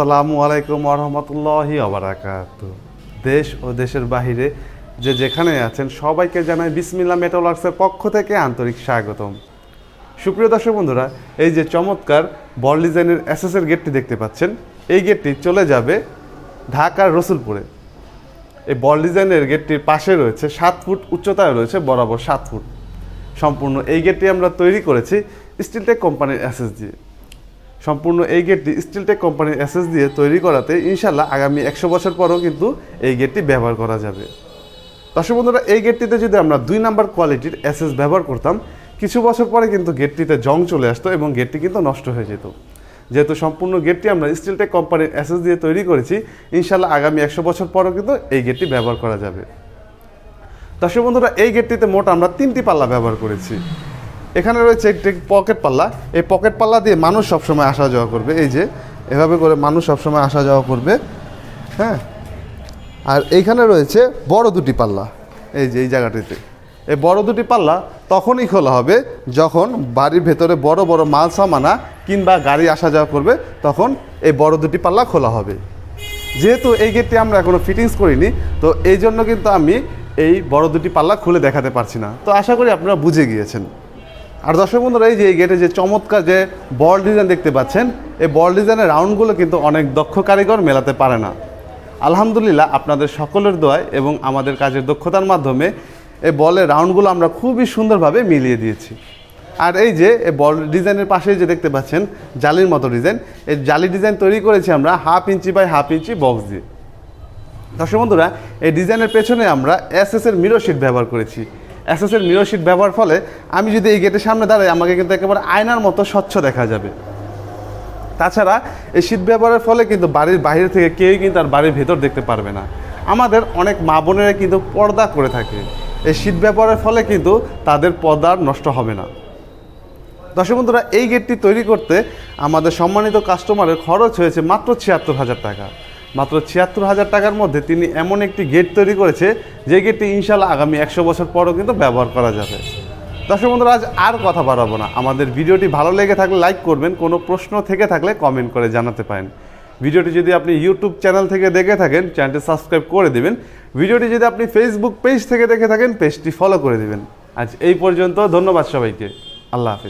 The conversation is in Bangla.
আসসালামু আলাইকুম আরহামতুল্লাহি আবরাকাত দেশ ও দেশের বাহিরে যে যেখানে আছেন, সবাইকে জানাই বিসমিল্লা মেটালওয়ার্কসের পক্ষ থেকে আন্তরিক স্বাগতম। সুপ্রিয় দর্শক বন্ধুরা, এই যে চমৎকার বল ডিজাইনের এসএসের গেটটি দেখতে পাচ্ছেন, এই গেটটি চলে যাবে ঢাকার রসুলপুরে। এই বল ডিজাইনের গেটটির পাশে রয়েছে সাত ফুট উচ্চতায় রয়েছে, বরাবর সাত ফুট। সম্পূর্ণ এই গেটটি আমরা তৈরি করেছি স্টিলটেক কোম্পানির অ্যাসেস দিয়ে। সম্পূর্ণ এই গেটটি স্টিলটেক কোম্পানির অ্যাসেস দিয়ে তৈরি করাতে ইনশাল্লাহ আগামী একশো বছর পরও কিন্তু এই গেটটি ব্যবহার করা যাবে। দর্শক বন্ধুরা, এই গেটটিতে যদি আমরা দুই নাম্বার কোয়ালিটির অ্যাসেস ব্যবহার করতাম, কিছু বছর পরে কিন্তু গেটটিতে জং চলে আসতো এবং গেটটি কিন্তু নষ্ট হয়ে যেত। যেহেতু সম্পূর্ণ গেটটি আমরা স্টিলটেক কোম্পানির অ্যাসেস দিয়ে তৈরি করেছি ইনশাল্লাহ আগামী একশো বছর পরও কিন্তু এই গেটটি ব্যবহার করা যাবে। দর্শক বন্ধুরা, এই গেটটিতে মোট আমরা তিনটি পাল্লা ব্যবহার করেছি। এখানে রয়েছে একটি পকেট পাল্লা। এই পকেট পাল্লা দিয়ে মানুষ সবসময় আসা যাওয়া করবে। এই যে, এভাবে করে মানুষ সবসময় আসা যাওয়া করবে। হ্যাঁ? আর এইখানে রয়েছে বড় দুটি পাল্লা। এই যে, এই জায়গাটিতে। এই বড় দুটি পাল্লা তখনই খোলা হবে যখন বাড়ির ভেতরে বড় বড় মাল সামানা কিংবা গাড়ি আসা যাওয়া করবে, তখন এই বড় দুটি পাল্লা খোলা হবে। যেহেতু এই গেটটি আমরা এখনও ফিটিংস করিনি, তো এই জন্য কিন্তু আমি এই বড় দুটি পাল্লা খুলে দেখাতে পারছি না। তো আশা করি আপনারা বুঝে গিয়েছেন। আর দর্শক বন্ধুরা, এই যে এই গেটে যে চমৎকার যে বল ডিজাইন দেখতে পাচ্ছেন, এই বল ডিজাইনের রাউন্ডগুলো কিন্তু অনেক দক্ষ কারিগর মেলাতে পারে না। আলহামদুলিল্লাহ, আপনাদের সকলের দোয়ায় এবং আমাদের কাজের দক্ষতার মাধ্যমে এই বলের রাউন্ডগুলো আমরা খুবই সুন্দরভাবে মিলিয়ে দিয়েছি। আর এই যে, এই বল ডিজাইনের পাশে যে দেখতে পাচ্ছেন, জালির মতো ডিজাইন এই জালি ডিজাইন তৈরি করেছি আমরা half inch by half inch box দিয়ে। দর্শক বন্ধুরা, এই ডিজাইনের পেছনে আমরা এসএস এর মিরর শিট ব্যবহার করেছি। এর মিরর শিট ব্যবহার ফলে আমি যদি এই গেটের সামনে দাঁড়াই, আমাকে কিন্তু একেবারে আয়নার মতো স্বচ্ছ দেখা যাবে। তাছাড়া এই শীত ব্যবহারের ফলে কিন্তু বাড়ির বাইরে থেকে কেউই কিন্তু আর বাড়ির ভেতর দেখতে পারবে না। আমাদের অনেক মা বোনেরা কিন্তু পর্দা করে থাকে। এই শীত ব্যবহারের ফলে কিন্তু তাদের পর্দা নষ্ট হবে না। দর্শক বন্ধুরা, এই গেটটি তৈরি করতে আমাদের সম্মানিত কাস্টমারের খরচ হয়েছে মাত্র ছিয়াত্তর হাজার টাকা। মাত্র ছিয়াত্তর হাজার টাকার মধ্যে তিনি এমন একটি গেট তৈরি করেছে, যে গেটটি ইনশাল্লাহ আগামী একশো বছর পরও কিন্তু ব্যবহার করা যাবে। দর্শক বন্ধুরা, আজ আর কথা বাড়াবো না। আমাদের ভিডিওটি ভালো লেগে থাকলে লাইক করবেন, কোনো প্রশ্ন থেকে থাকলে কমেন্ট করে জানাতে পারেন। ভিডিওটি যদি আপনি ইউটিউব চ্যানেল থেকে দেখে থাকেন, চ্যানেলটি সাবস্ক্রাইব করে দিবেন। ভিডিওটি যদি আপনি ফেসবুক পেজ থেকে দেখে থাকেন, পেজটি ফলো করে দিবেন। আজ এই পর্যন্ত, ধন্যবাদ সবাইকে। আল্লাহ হাফিজ।